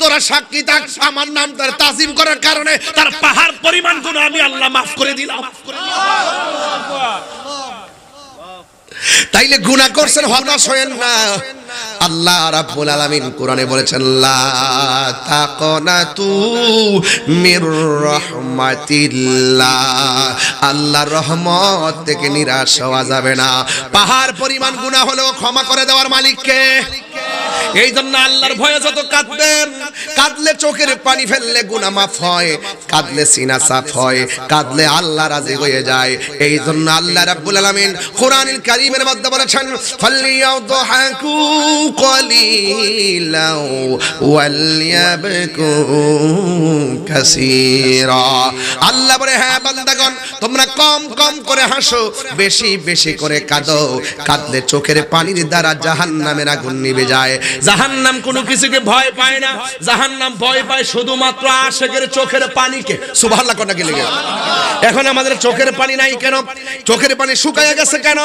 তোরা সাক্ষী থাক, আমার নাম তার তাজিম করার কারণে তার পাহাড় পরিমাণ গুণ আমি আল্লাহ মাফ করে দিলাম। তাইলে গুনাহ করছেন হতাশ হয়েন না। আল্লাহ রাব্বুল আলামিন কোরআনে বলেছেন, লা তাকনাতু মির রাহমাতিল্লাহ। আল্লাহর রহমত থেকে নিরাশ হওয়া যাবে না। পাহাড় পরিমাণ গুনাহ হলেও ক্ষমা করে দেওয়ার মালিককে। এই জন্য আল্লাহর ভয়ে যত কাঁদবেন। কাঁদলে চোখের পানি ফেললে গুনাহ মাফ হয়, কাঁদলে সিনা সাফ হয়, কাঁদলে আল্লাহ রাজি হয়ে যায়। এই জন্য আল্লাহ রাব্বুল আলামিন কোরআনুল কারীমের মধ্যে বলেছেন ফাল্লিয়াউ ফালিয়াদহাকু কলিলাও ওয়ালিয়াবকু কাসীরা। আল্লাহ বলে হ্যাঁ বান্দাগণ, তোমরা কম কম করে হাসো, বেশি বেশি করে কাঁদো। কাঁদলে চোখের পানির দ্বারা জাহান্নামের আগুন নিভে যায়। জাহান্নাম কোনো কিছুকে ভয় পায় না। জাহান্নাম ভয় পায় শুধুমাত্র আশেকের চোখের পানিকে। সুবহানাল্লাহ কোনটা গেলে এখন আমাদের চোখের পানি নাই কেন? চোখের পানি শুকায় গেছে কেন?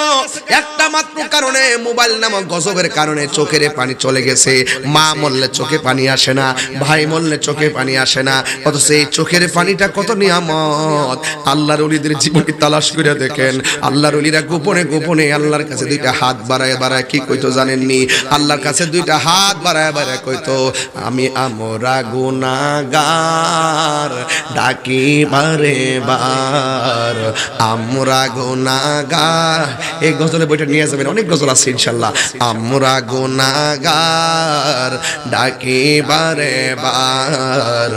একটা মাত্র কারণে, মোবাইল নামক গজবের কারণে চোখের পানি চলে গেছে। মা মরলে চোখে পানি আসে না, ভাই মরলে চোখে পানি আসে না। অথচ এই চোখের পানিটা কত নিয়ামত। আল্লাহর অলিদের জীবনে তালাশ করে দেখেন। আল্লাহর অলিরা গোপনে গোপনে আল্লাহর কাছে দুইটা হাত বাড়ায় বাড়ায় কি কইতো জানেননি? আল্লাহর কাছে দুইটা হাত বাড়ায় বাড়ায় কইতো, আমি আমরা গুনাগার, ডাকি বারে বার। আমরা গুনাগার। এই গজলের বইটা নিয়ে যাবেন, অনেক গজল আছে ইনশাল্লাহ। আমরা গুনাগার, ডাকি বারে বার।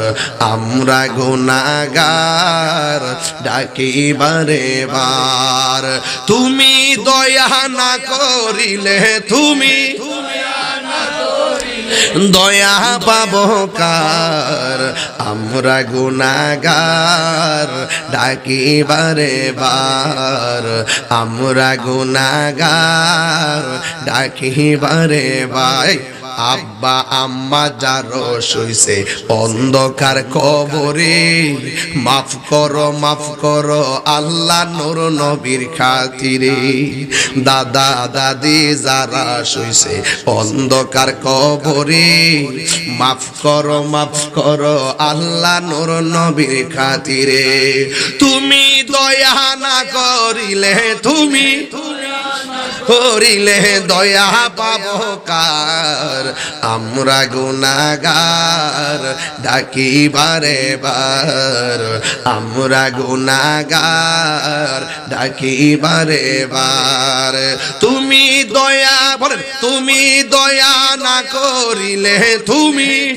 আমরা গুনাগার, ডাকি বারে বার। তুমি দয়া না করিলে, তুমি দয়া পাবো কার আমরা গুনাগার ডাকি বারে। বার আমরা গুনাগার ডাকি বাই আব্বা, আম্মা যারো শুইছে অন্ধকার কবরে। মাফ করো মাফ করো আল্লাহ নূর নবীর খাতিরে। দাদা, দাদি যারা শুইছে অন্ধকার কবরে। মাফ করো মাফ করো আল্লাহ নূর নবীর খাতিরে। তুমি দয়া না করিলে, তুমি করিলে দয়া পাব কার? আমরা গুনাগার ডাকি বারে। বার আমরা গুনাগার ডাকি বারে বার। তুমি দয়া, বলেন, তুমি দয়া না করিলে, তুমি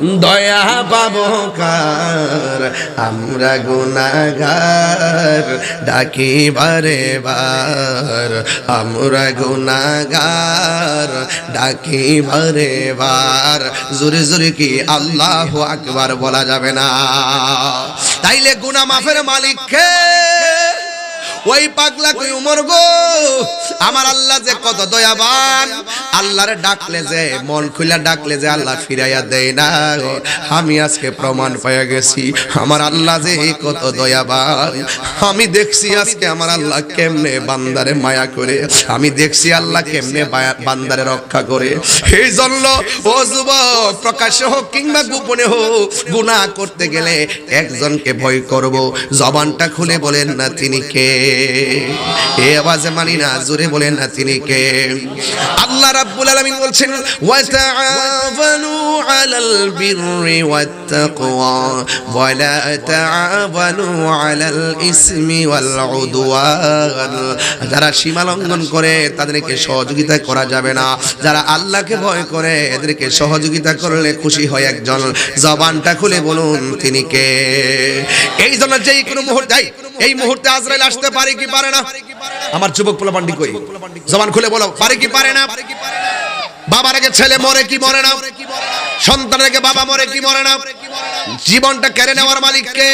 দয়া পাব কার, আমরা গুনাগার ডাকি বারে বার। আমরা গুনাগার ডাকি বারে বার। জোরে জোরে কি আল্লাহ আকবার বলা যাবে না? তাইলে গুনা মাফের মালিককে ওই পাগলা কই উমর গো? আমার আল্লাহ যে কত দয়াবান, আল্লাহরে ডাকলে যে, মন খুলে ডাকলে যে আল্লাহ ফিরাইয়া দেয় না আমি আজকে প্রমাণ পাইয়া গেছি, আমার আল্লাহ যে কত দয়াবান। আমি দেখছি আজকে আমার আল্লাহ কেমনে বান্দারে মায়া করে, আমি দেখছি আল্লাহ কেমনে বান্দারে রক্ষা করে। এই জন্য ও যুবক, প্রকাশ্যে হোক কিংবা গোপনে হোক, গুনাহ করতে গেলে একজনকে ভয় করব। জবানটা খুলে বলেন না তিনি কে? এ আওয়াজে মানি না, জোরে বলেন না তিনি কে? আল্লাহ রাব্বুল আলামিন বলছেন ওয়া তাআওয়ানু আলাল বিররি ওয়াত তাকওয়া ওয়া লা আলাল ইসমি ওয়াল উদওয়ান। যারা সীমা লঙ্ঘন করে, তাদেরকে সহযোগিতা করা যাবে না। যারা আল্লাহকে ভয় করে, এদেরকে সহযোগিতা করলে খুশি হয় একজন। জবানটা খুলে বলুন, তিনি কে? এই জন্য যেই কোনো মুহূর্তে এই, মুহূর্তে আজরাইল আসতে পারে কি পারে না? আমার যুবক পোলাপান্ডি কই জবান খুলে বলো পারে কি পারে না? বাবার আগে ছেলে মরে কি মরে না? সন্তানের আগে বাবা মরে কি মরে না? জীবনটা কেড়ে নেওয়ার মালিককে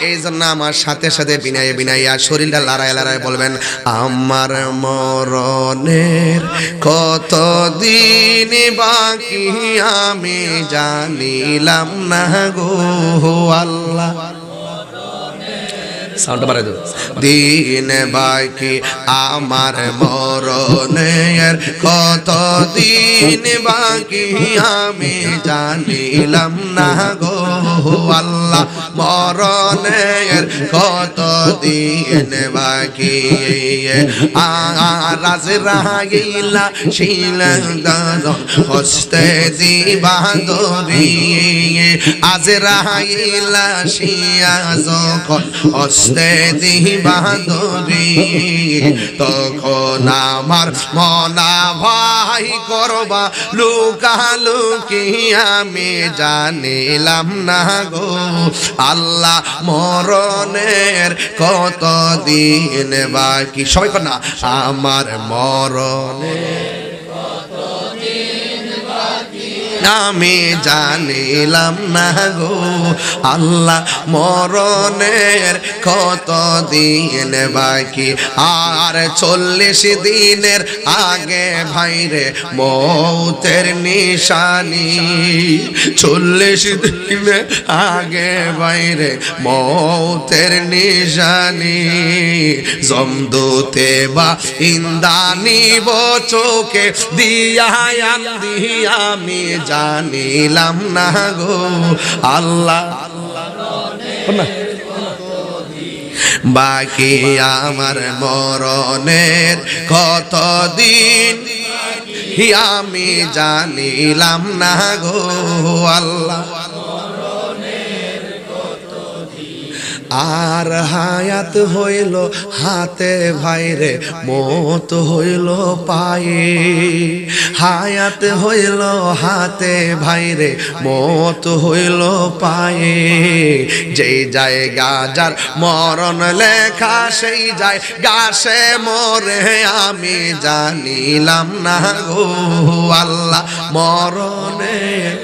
এই জন্য আমার সাথে সাথে বিনায় বিনাইয়া শরীরটা লড়ায় লড়ায় বলবেন আমার মরণের কত দিন বাকি আমি জানিলাম না গো আল্লাহ। সাউন্ডটা বাড়াই দাও। দিন বাকি আমার মরণের কত দিন বাকি আমি জানিলাম না গো আল্লাহ, মরণের কত দিন বাকি। আজ রাগিলা শিলদার হস্তে দিবা দরি আজ রাগিলা শিয়া যখন হস্তে দিবা দরি তখন আমার মনা ভাই করবা লুকালুকি আমি জানিলাম না গো। আল্লাহ মরণের কত দিন বাকি? সবাই না, আমার মরণের আমি জানিলাম না গো, আল্লাহ মরণের কত দিন বাকি। আর চল্লিশ দিনের আগে ভাইরে মৌতের নিশানি। চল্লিশ দিনের আগে বাইরে মৌতের নিশানি। জমদুতে বা ইন্দানি চোখে দিয়া আমি জানিলাম না গো। আল্লাহ বাকি আমার মরণের কতদিন আমি জানিলাম না গো। আল্লাহ আর হায়াত হইল হাতে ভাইরে, মত হইল পায়ে। হায়াত হইল হাতে ভাইরে, মত হইল পায়ে। যেই জায়গা যার মরণ লেখা, সেই যায় গাছে মরে, আমি জানিলাম না গো আল্লাহ মরণের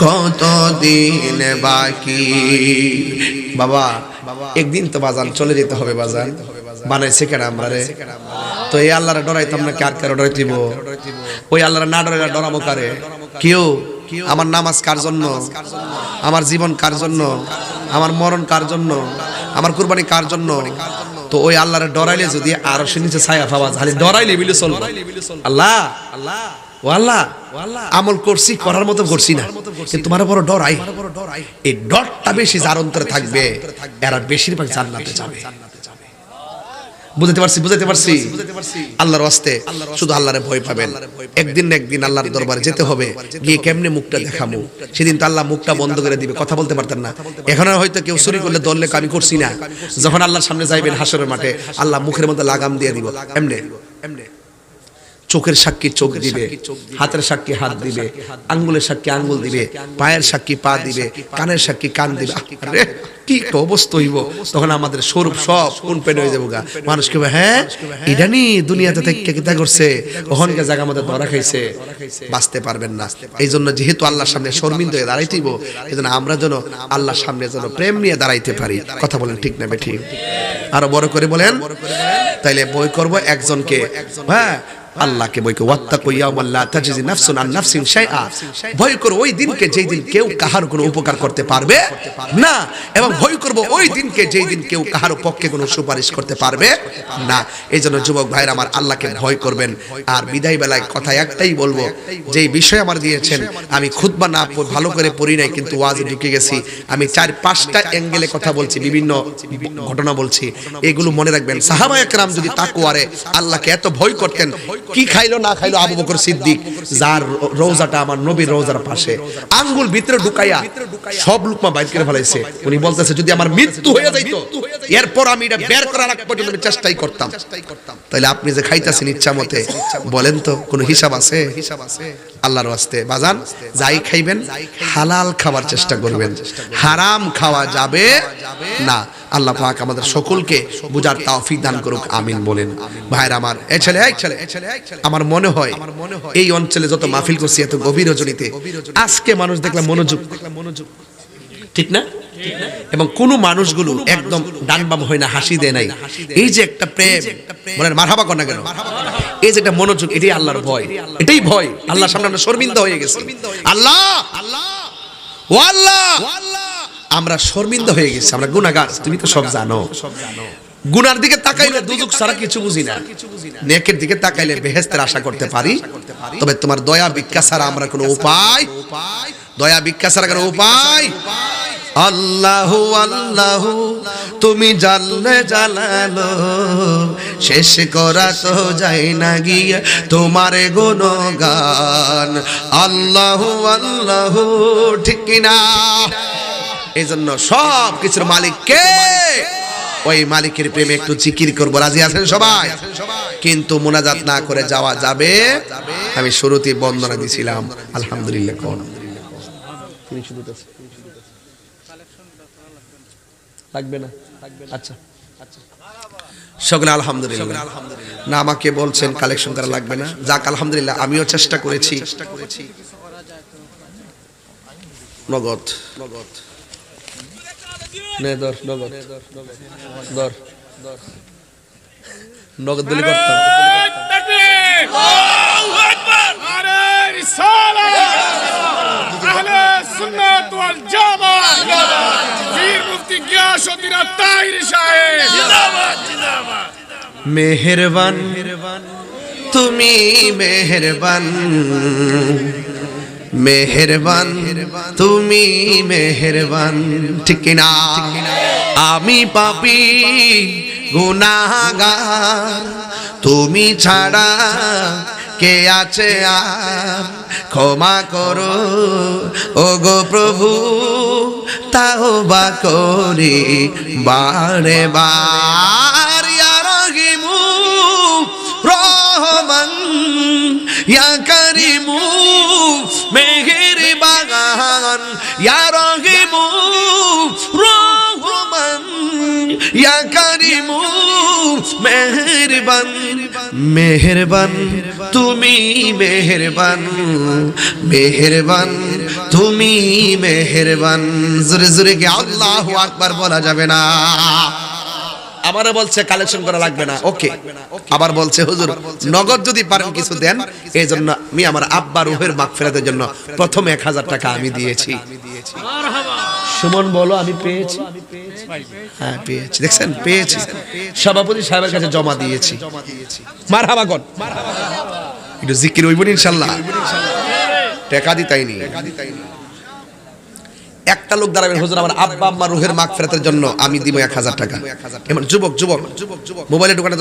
কত দিন বাকি? বাবা একদিন তো বাজান চলে যেতে হবে বাজান। বানাইছে কেন আমরা রে তো এই আল্লাহরে ডরাইতাম না কার কারে ডরাইতিব? ওই আল্লাহরে না ডরাইলে ডরাবো কারে? কেউ? আমার নামাজ কার জন্য? আমার জীবন কার জন্য? আমার মরণ কার জন্য? আমার কুরবানি কার জন্য? তো ওই আল্লাহরে ডরাইলে যদি আরও সে নিচে ছায়া পাওয়া যায় খালি ডরাইলে বিলে চলবে। আল্লাহ আল্লাহ! আমল করছি, করার মতো করছি না। তোমার বড় ডরাই এই ডরটা বেশি যার অন্তরে থাকবে, এরা বেশিরভাগ জান্নাতে যাবে। বুঝতে পারছি পারছি? আল্লাহর শুধু আল্লাহরে ভয় পাবেন। একদিন না একদিন আল্লাহর দরবারে যেতে হবে, গিয়ে কেমনে মুখটা দেখাবো সেদিন তো আল্লাহ মুখটা বন্ধ করে দিবে, কথা বলতে পারতেন না। এখন হয়তো কেউ চুরি করলে দললে আমি করছি না। যখন আল্লাহর সামনে যাইবেন হাসরের মাঠে, আল্লাহ মুখের মধ্যে লাগাম দিয়ে দিব। এমনে এমনে? চোখের সাক্ষী চোখ দিবে হাতের সাক্ষী হাত দিবে আঙ্গুলের সাক্ষী আঙ্গুল দিবে পায়ের সাক্ষী পা দিবে কানের সাক্ষী কান দিবে। আরে কি একটা অবস্থা হইব। তখন আমাদের স্বরূপ সব কোন পেন হয়ে যাব। গা মানুষ কেবে হ্যাঁ এটা নি দুনিয়াতে থেকে কিতা করছে জায়গা ধরা খাইছে বাঁচতে পারবেন না। এই জন্য যেহেতু আল্লাহর সামনে শর্মিন্দ হয়ে দাঁড়াইতেইব এই জন্য আমরা যেন আল্লাহর সামনে যেন প্রেম নিয়ে দাঁড়াইতে পারি। কথা বলেন ঠিক না ঠিক আরও বড় করে বলেন। তাইলে বই করব একজনকে হ্যাঁ আল্লাহকে বই করে, ওয়াত্তাকু ইয়াওমান লা তাজজি নাফসুন আন নাফসিন শাইআ। ভয় করো, ওই দিনকে যেই দিন কেউ কাহার কোনো উপকার করতে পারবে না এবং ভয় করব, ওই দিনকে যেই দিন কেউ কাহার পক্ষে কোনো সুপারিশ করতে পারবে না। এই জন্য যুবক ভাইরা আমার আল্লাহকে ভয় করবেন। আর বিদায় বেলায় কথা একটাই বলব, যেই বিষয় আমার দিয়েছেন, আমি খুতবা না ভালো করে পড়ি নাই, কিন্তু ওয়াজে ঢুকে গেছি। আমি চার পাঁচটা অ্যাঙ্গেলে কথা বলছি, বিভিন্ন ঘটনা বলছি। এগুলো মনে রাখবেন। সাহাবা একরাম যদি তাকুয়ারে আল্লাহকে এত ভয় করতেন কি খাইলো, না খাইলো, আবু বকর সিদ্দিক, যার রোজাটা আমার নবীর রোজার পাশে। আঙ্গুল ভিতরে ঢুকাইয়া সব লুকমা বাইর করে ফেলাইছে। উনি বলতেছে, যদি আমার মৃত্যু হয়ে যাইতো, এরপর আমি এটা বের করার আগ পর্যন্ত আমি চেষ্টাই করতাম। তাহলে আপনি যে খাইতেছেন ইচ্ছা মতে, বলেন তো, কোনো হিসাব আছে? হিসাব আছে আল্লাহর ওয়াস্তে, বাজান, যাই খাইবেন, হালাল খাবার চেষ্টা করবেন। হারাম খাওয়া যাবে না। আল্লাহ পাক আমাদের সকলকে বুঝার তৌফিক দান করুক, আমিন বলেন। ভাইরা আমার এই ছেলে এই ছেলে আমার মনে হয় এই অঞ্চলে যত মাহফিল করছি এত গভীর রজনীতে আজকে মানুষ দেখলাম মনোযোগ ঠিক না? এবং কোন মানুষগুলো একদম ডান বাম হয় না হাসি দেয় নাই। এই যে একটা প্রেম বলেন মারহাবা না কেন? এই যে একটা মনোযোগ এটাই আল্লাহর ভয়। এটাই ভয়। আল্লাহ সামনে আমরা শর্মিন্দা হয়ে গেছি। আল্লাহ! আল্লাহ! ও আল্লাহ! আমরা শর্মিন্দা হয়ে গেছি আমরা গুনাহগার তুমি তো সব জানো। গুনার দিকে তাকাইলে দুজক ছাড়া কিছু বুঝি না। নেকের দিকে তাকাইলে বেহেস্তের আশা করতে পারি। তবে তোমার দয়া ভিক্ষা ছাড়া আমরা কোনো উপায় দয়া ভিক্ষা ছাড়া কোনো উপায় আল্লাহ আল্লাহ তুমি জানলে জানালো। শেষ করা তো যায় না গিয়ে তোমার গুণগান। আল্লাহ আল্লাহ ঠিক না এই জন্য সব কিছুর মালিক কে? ওই মালিকের প্রেমে একটু জিকির করব। রাজি আছেন সবাই? কিন্তু মোনাজাত না করে যাওয়া যাবে? আমি শুরুতে বন্দনা দিছিলাম। আলহামদুলিল্লাহ কোন না? আচ্ছা। আলহামদুলিল্লাহ। না, আমাকে বলছেন কালেকশন করা লাগবে না। যাক, আলহামদুলিল্লাহ, আমিও চেষ্টা করেছি। নগদ নগদ। নে ধর নগদ ধর নগদ বলি করতাম على رسالة أهل السنة والجامعة পীর মুফতি গিয়াসউদ্দিন আত্মাহির সাহেব মেহেরবান তুমি মেহেরবান মেহেরবান, তুমি মেহেরবান, ঠিক না আমি পাপি গুনাহগার তুমি ছাড়া কে আছে আর? ক্ষমা করো ও গো প্রভু, তাও বা করি বারে বার ইয়া করিমু মেহের বাগান ইয়া রহিমু রহমান, ইয়া করিমু মেহেরবান। মেহেরবান, তুমি মেহেরবান মেহেরবান, তুমি মেহেরবান। জোরে জোরে কি আল্লাহু আকবার বলা যাবে না। আবারও বলছে কালেকশন করা লাগবে না। ওকে। আবার বলছে, হুজুর, নগদ যদি পারেন কিছু দেন এই জন্য আমি আমার আব্বা রুহের মাগ ফেরাতের জন্য প্রথম এক হাজার টাকা আমি দিয়েছি। সুমন, বলো, আমি পেয়েছি? হ্যাঁ পেয়েছি। দেখছেন? পেয়েছি। সভাপতি সাহেবের কাছে জমা দিয়েছি। মার হাবা কর। একটু জিকির হইব ইনশাল্লাহ। টাকা দিতাইনি। একটা লোক দাঁড়াবেন, হুজুর, আমার আব্বা, আম্মা রুহের মাগফিরাতের জন্য আমি দিব এক হাজার টাকা। এমন যুবক যুবক মোবাইলে দোকানে